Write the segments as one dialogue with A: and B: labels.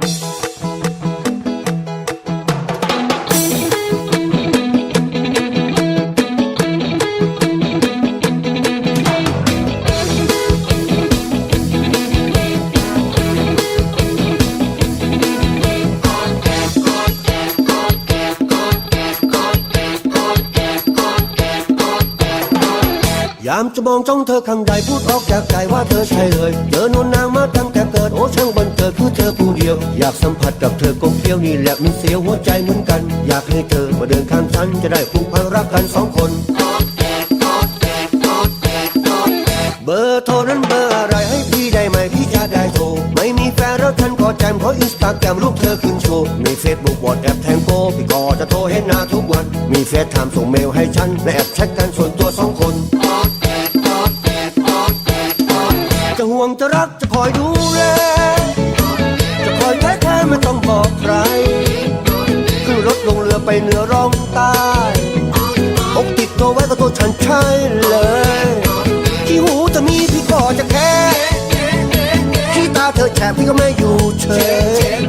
A: you ามจะมองจ้องเธอข้างใดพูดออกจากใจว่าเธอใช่เลยเจอนวนนางมาตั้งแต่เกิดโอ้ช่างบันเกิดคือเธอผู้เดียว อยากสัมผัสกับเธอกลมเกลียวนี่แหละมันเสียวหัวใจเหมือนกัน อยากให้เธอมาเดินข้างฉันจะได้ผูกพันรักกันสองคนเบอร์โทรนั้นเบอร์อะไรให้พี่ได้ไหมพี่จะได้โทรไม่มีแฟนแล้วฉันก็แจมเพราะอินสตาแกรมรูปเธอขึ้นโชว์มีเฟซบุ๊กวอทแอปแทงโกพี่ก็จะโทรเห็นหน้าทุกวัน มีเฟซไทม์ส่งเมลให้ฉันและแอบแชทกันส่วนตัวสองคน จะห่วงจะรักจะคอยดูแล จะคอยแท้แท้ไม่ต้องบอกใครขึ้นรถลงเรือไปเหนือร่องใต้อกติดตัวไว้ก็ตัวฉันใช่เลย ที่หูจะมีพี่ก็จะแค่ที่ตาเธอแฉะพี่ก็ไม่อยู่เฉย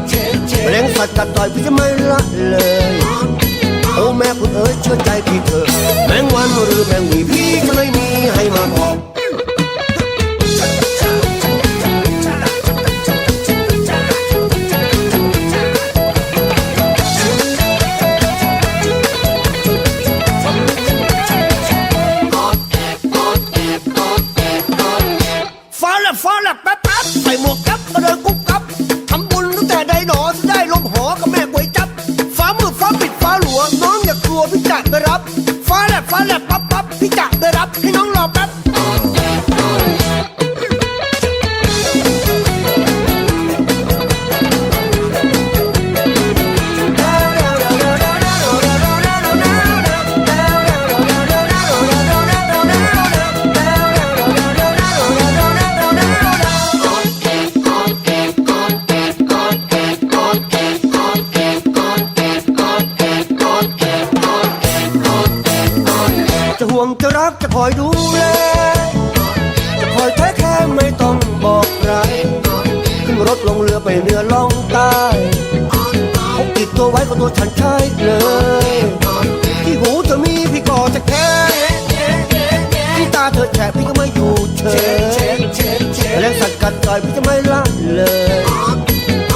A: แมลงสัตว์กัดต่อยพี่จะไม่ละเลยโอ้แม่คุณเอ๋ยเชื่อใจพี่เถอะแมงวันหรือแมงวีพี่จะไม่มีให้มาบอ
B: ฟ้าแลบปั๊บปั๊บพี่จะได้รับให้น้องรอแป๊บ
A: จะห่วงจะรักจะคอยดูแล จะคอยแท้แค่ไม่ต้องบอกใคร ขึ้นรถลงเรือไปเหนือล่องใต้พกติดตัวไว้ก็ตัวฉันใช่เลย ที่หูจะมีพี่ก็จะแค่ที่ตาเธอแฉะพี่ก็ไม่อยู่เฉยแมงสัตว์กัดต่อยพี่จะไม่ละเลย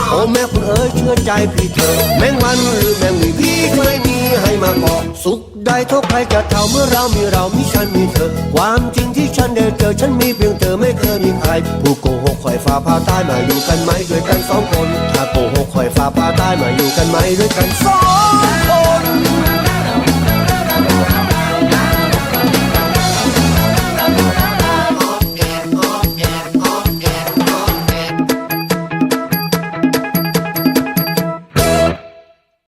A: โอ้แม่คุณเอ๋ยเชื่อใจพี่เธอ แมงวันหรือแมงวีพี่ก็ไม่มีให้มาเกาะสุข ใดเท่าใครจะเท่าเมื่อเรามีเรามีฉันมีเธอ ความจริงที่ฉันได้เจอฉันมีเพียงเธอไม่เคยมีใคร ผู้โกหกคอยฟ้าผ่าใต้มาอยู่กันไหมด้วยกันสองคน ถ้าโกหกคอยฟ้าผ่าใต้มาอยู่กันไหมด้วยกันสอง